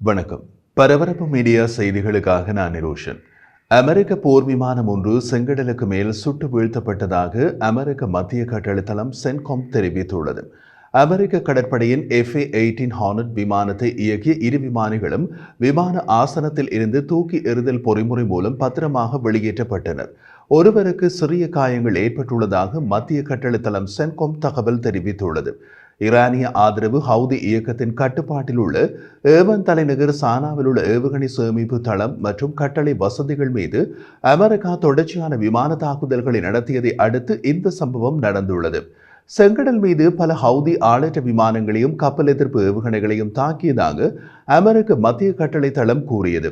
வணக்கம். பரபரப்பு மீடியா செய்திகளுக்காக நான் நிரோஷன். அமெரிக்க போர் விமானம் ஒன்று செங்கடலுக்கு மேல் சுட்டு வீழ்த்தப்பட்டதாக அமெரிக்க மத்திய கட்டளத்தளம் சென்காம் தெரிவித்துள்ளது. அமெரிக்க கடற்படையின் எஃப்ஏ எயிட்டீன் ஹார்னட் விமானத்தை இயக்கிய இரு விமானிகளும் விமான ஆசனத்தில் இருந்து தூக்கி எறிதல் பொறிமுறை மூலம் பத்திரமாக வெளியேற்றப்பட்டனர். ஒருவருக்கு சிறிய காயங்கள் ஏற்பட்டுள்ளதாக மத்திய கட்டளத்தளம் சென்காம் தகவல் தெரிவித்துள்ளது. ஈரானிய ஆதரவு ஹவுதி இயக்கத்தின் கட்டுப்பாட்டில் உள்ள ஏவன் தலைநகர் சானாவில் உள்ள ஏவுகணை சேமிப்பு தளம் மற்றும் கட்டளை வசதிகள் மீது அமெரிக்கா தொடர்ச்சியான விமான தாக்குதல்களை நடத்தியதை அடுத்து இந்த சம்பவம் நடந்துள்ளது செங்கடல் மீது பல ஹவுதி ஆளற்ற விமானங்களையும் கப்பல் எதிர்ப்பு ஏவுகணைகளையும் தாக்கியதாக அமெரிக்க மத்திய கட்டளை தளம் கூறியது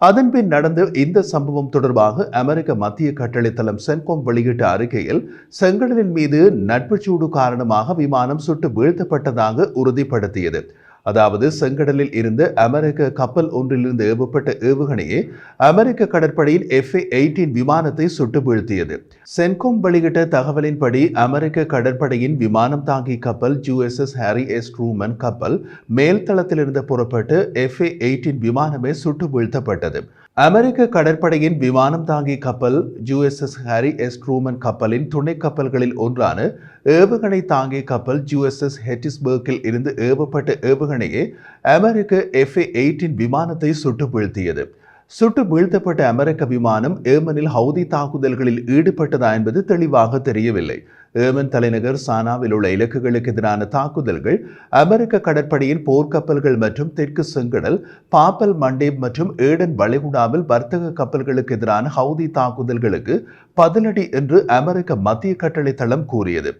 அதன்பின் நடந்த இந்த சம்பவம் தொடர்பாக அமெரிக்க மத்திய கட்டளைத்தளம் சென்கோம் வெளியிட்ட அறிக்கையில் செங்கடலின் மீது நட்புச்சூடு காரணமாக விமானம் சுட்டு வீழ்த்தப்பட்டதாக உறுதிப்படுத்தியது. அதாவது செங்கடலில் இருந்து அமெரிக்க கப்பல் ஒன்றிலிருந்து ஏவப்பட்ட ஏவுகணையே அமெரிக்க கடற்படையின் எஃப்ஏ எயிட்டீன் விமானத்தை சுட்டு வீழ்த்தியது சென்கோம் வெளியிட்ட தகவலின்படி அமெரிக்க கடற்படையின் விமானம் தாங்கி கப்பல் யூஎஸ்எஸ் ஹாரி எஸ் ட்ரூமன் கப்பல் மேல்தளத்திலிருந்து புறப்பட்டு எஃப்ஏ எயிட்டீன் விமானமே சுட்டு வீழ்த்தப்பட்டது அமெரிக்க கடற்படையின் விமானம் தாங்கி கப்பல் யூஎஸ்எஸ் ஹாரி எஸ் ட்ரூமன் கப்பலின் துணை கப்பல்களில் ஒன்றான ஏவுகணை தாங்கி கப்பல் யூஎஸ்எஸ் ஹெட்டிஸ்பர்க்கில் இருந்து ஏவப்பட்ட ஏவுகணையே அமெரிக்க எஃப்ஏ எயிட்டின் விமானத்தை சுட்டு வீழ்த்தியது சுட்டு வீழ்த்தப்பட்ட அமெரிக்க விமானம் ஏமனில் ஹவுதி தாக்குதல்களில் ஈடுபட்டதா என்பது தெளிவாக தெரியவில்லை. ஏமன் தலைநகர் சானாவில் உள்ள இலக்குகளுக்கு எதிரான தாக்குதல்கள் அமெரிக்க கடற்படையின் போர்க்கப்பல்கள் மற்றும் தெற்கு செங்கடல் பாப்பல் மண்டேப் மற்றும் ஏடன் வளைகுடாவில் வர்த்தக கப்பல்களுக்கு எதிரான ஹவுதி தாக்குதல்களுக்கு பதிலடி என்று அமெரிக்க மத்திய கட்டளை தளம் கூறியது.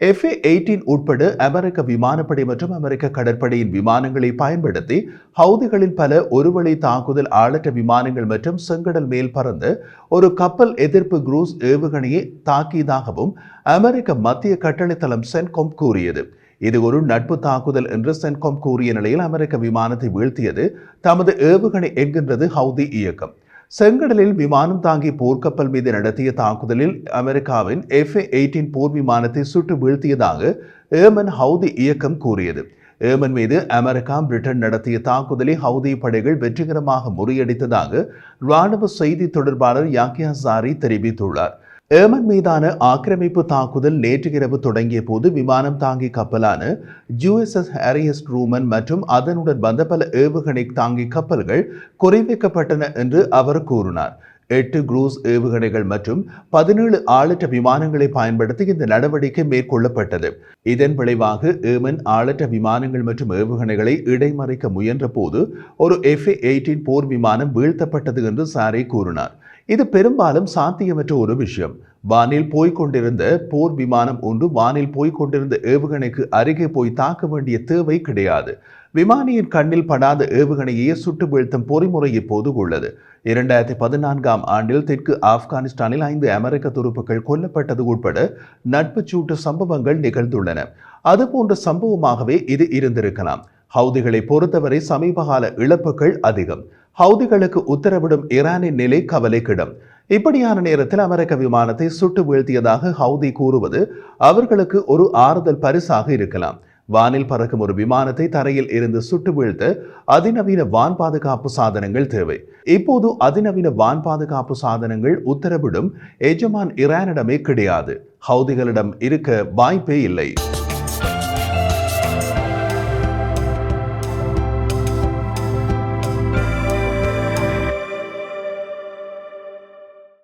எஃப்ஏ எயிட்டீன் உட்பட அமெரிக்க விமானப்படை மற்றும் அமெரிக்க கடற்படையின் விமானங்களை பயன்படுத்தி ஹவுதிகளின் பல ஒருவழி தாக்குதல் ஆளற்ற விமானங்கள் மற்றும் செங்கடல் மேல் பறந்து ஒரு கப்பல் எதிர்ப்பு குரூஸ் ஏவுகணையை தாக்கியதாகவும் அமெரிக்க மத்திய கட்டளைத்தளம் சென்கோம் கூறியது. இது ஒரு நட்பு தாக்குதல் என்று சென்கோம் கூறிய நிலையில் அமெரிக்க விமானத்தை வீழ்த்தியது தமது ஏவுகணை என்கின்றது ஹவுதி இயக்கம். செங்கடலில் விமானம் தாங்கி போர்க்கப்பல் மீது நடத்திய தாக்குதலில் அமெரிக்காவின் எஃப்ஏ எயிட்டீன் போர் விமானத்தை சுட்டு வீழ்த்தியதாக ஏமன் ஹவுதி இயக்கம் கூறியது. ஏமன் மீது அமெரிக்கா பிரிட்டன் நடத்திய தாக்குதலை ஹவுதி படைகள் வெற்றிகரமாக முறியடித்ததாக ராணுவ செய்தி தொடர்பாளர் யாக்கியா சாரி தெரிவித்துள்ளார். ஏமன் மீதான ஆக்கிரமிப்பு தாக்குதல் நேற்று இரவு தொடங்கிய போது விமானம் தாங்கி கப்பலான ஜூஎஸ்எஸ் ஹாரியஸ் ரூமன் மற்றும் அதனுடன் வந்த பல ஏவுகணை தாங்கி கப்பல்கள் குறிவைக்கப்பட்டன என்று அவர் கூறினார். எட்டு குரூஸ் ஏவுகணைகள் மற்றும் பதினேழு ஆளற்ற விமானங்களை பயன்படுத்தி இந்த நடவடிக்கை மேற்கொள்ளப்பட்டது. இதன் விளைவாக ஏமன் ஆளற்ற விமானங்கள் மற்றும் ஏவுகணைகளை இடைமறைக்க முயன்ற போது ஒரு எஃப்ஏ எயிட்டீன் போர் விமானம் வீழ்த்தப்பட்டது என்று சாரே கூறினார். இது பெரும்பாலும் சாத்தியமற்ற ஒரு விஷயம். வானில் போய்க் கொண்டிருந்த போர் விமானம் ஒன்று வானில் போய்க் கொண்டிருந்த ஏவுகணைக்கு அருகே போய் தாக்க வேண்டிய தேவை கிடையாது. விமானியின் கண்ணில் படாத ஏவுகணையே சுட்டு வீழ்த்தும் பொறிமுறை இப்போது உள்ளது. இரண்டாயிரத்தி பதினான்காம் ஆண்டில் தெற்கு ஆப்கானிஸ்தானில் ஐந்து அமெரிக்க துருப்புகள் கொல்லப்பட்டது உட்பட நட்பு சூட்டு சம்பவங்கள் நிகழ்ந்துள்ளன. அதுபோன்ற சம்பவமாகவே இது இருந்திருக்கலாம். ஹவுதிகளை பொறுத்தவரை சமீபகால இழப்புகள் அதிகம். ஹவுதிகளுக்கு உத்தரவிடும் ஈரானின் நிலை கவலைக்கிடம். இப்படியான நேரத்தில் அமெரிக்க விமானத்தை சுட்டு வீழ்த்தியதாக ஹவுதி கூறுவது அவர்களுக்கு ஒரு ஆறுதல் பரிசாக இருக்கலாம். வானில் பறக்கும் ஒரு விமானத்தை தரையில் இருந்து சுட்டு வீழ்த்த அதிநவீன வான் பாதுகாப்பு சாதனங்கள் தேவை. இப்போது அதிநவீன வான் பாதுகாப்பு சாதனங்கள் உத்தரவிடும் எஜமான் ஈரானிடமே கிடையாது. ஹவுதிகளிடம் இருக்க வாய்ப்பே இல்லை.